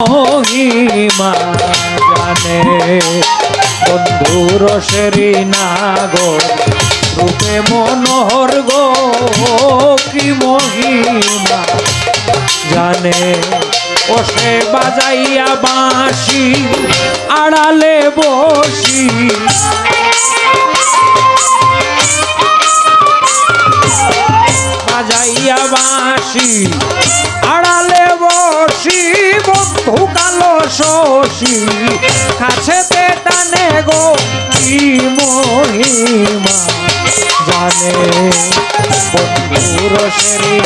মহিমা জানে। বন্ধু রসেরি নাগর, রূপে মনোহর গো, কি মহিমা জানে। ওসে বাজাইয়া বাঁশি, আড়ালে বসি। বাজাইয়া বাঁশি, আড়ালে বসি, বন্ধু কালো শশী কাছেতে টানে গো কি মহিমা জানে বন্ধু রসেরি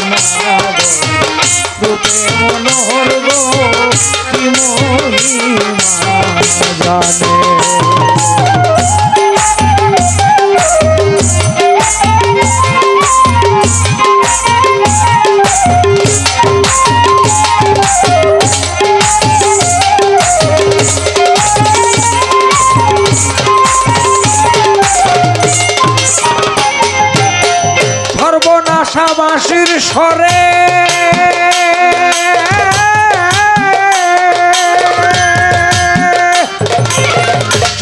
মনোহর গো কি মহিমা জানে সর্বনাশাবাসীর স্বরে।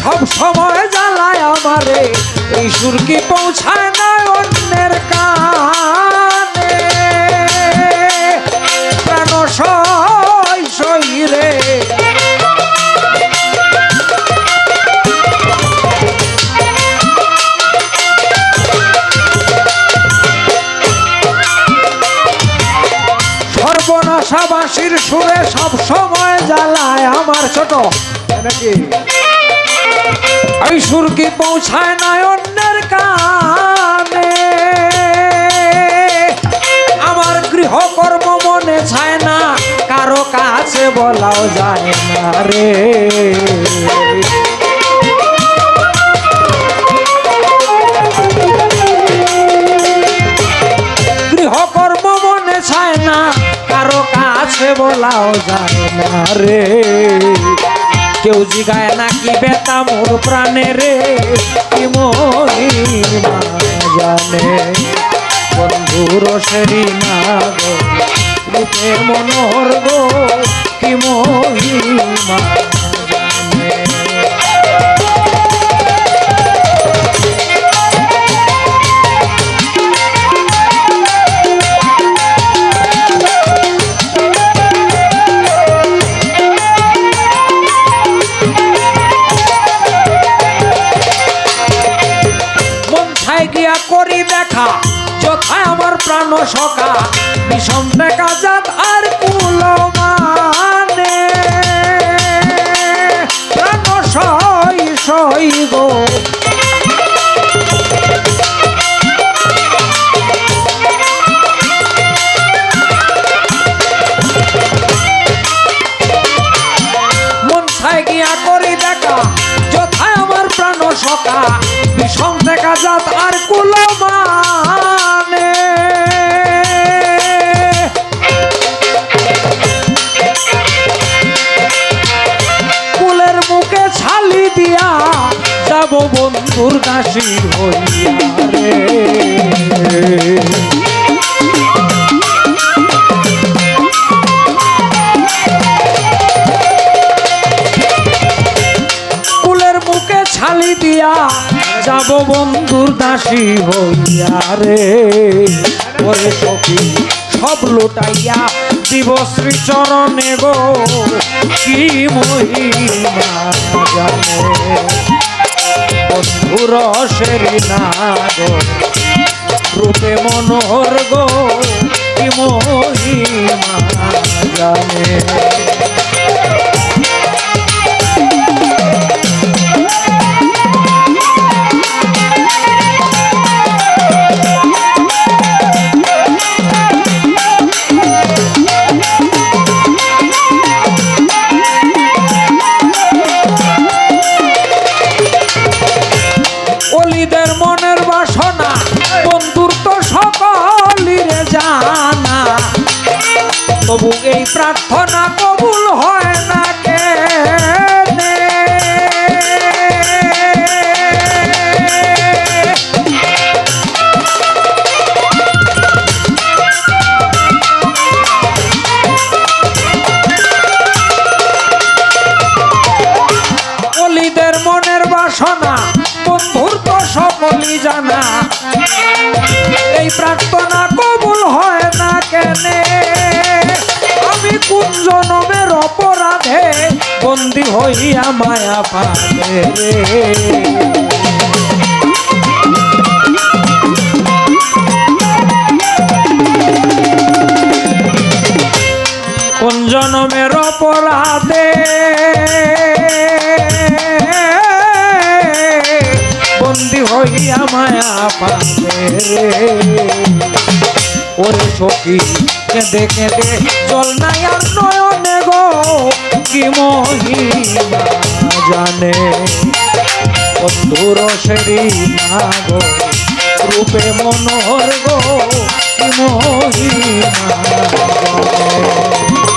সব সময় জ্বালায় আমারে এই সুর কি পৌঁছায় না অন্যের কানে। সুরে সব সময় জ্বালায় আমার ছোট। নাকি? সুর কি পৌঁছায় না অন্যের কানে? আমার গৃহকর্ম মনে ছায় না, কারও কাছে বলাও যায় না রে। কাছে বলাও যায় না রে। কেউ জিগায় নাকি বেতা মোর প্রাণে রে। কি মহিমা জানে। বন্ধুর সেরি না গো মনোহর গো, কি মহিমা করি দেখা যথায় আমার প্রাণ সকা বিষম দেখা যাত আর কুল মানে প্রাণ সই সই গো। সকা বিষম দেখা যাত আর কুল ছালি দিয়া যাব বন্ধুর দাসী হইয়া কুলের মুখে ছালি দিয়া যাব বন্ধুর দাসী হইয়া রে। সখী, সব লুটাইয়া দিব শ্রী চরণে গো, কি বন্ধুর সেরি না গো রূপে মনোহর গো, কি মহিমা জানে? সকলই জানা। এই প্রার্থনা কবুল হয় না কেনে? আমি কোন জনমের অপরাধে বন্দি হইয়া মায়া পাবে হইয়া মায়া পাবে রে। ওরে কেঁদে কেঁদে জল নাই আর নয়নে গো, কি মহিমা জানে? বন্ধুর সেরি না গো, রূপে মনোহর গো, কি মহিমা জানে?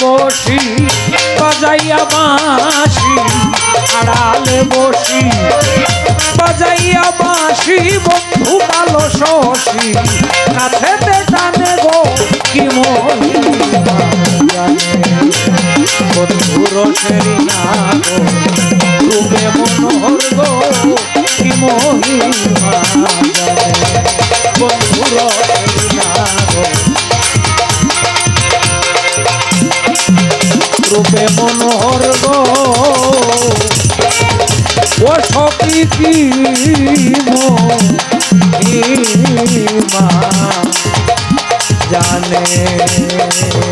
বসি, বাজাইয়া বাঁশি, আড়ালে বসি। বাজাইয়া বাঁশি, বন্ধু কালো শশী, কাছেতে টানে গো কি মহিমা জানে বন্ধুর সেরি না গো রূপে মনোহর জানে।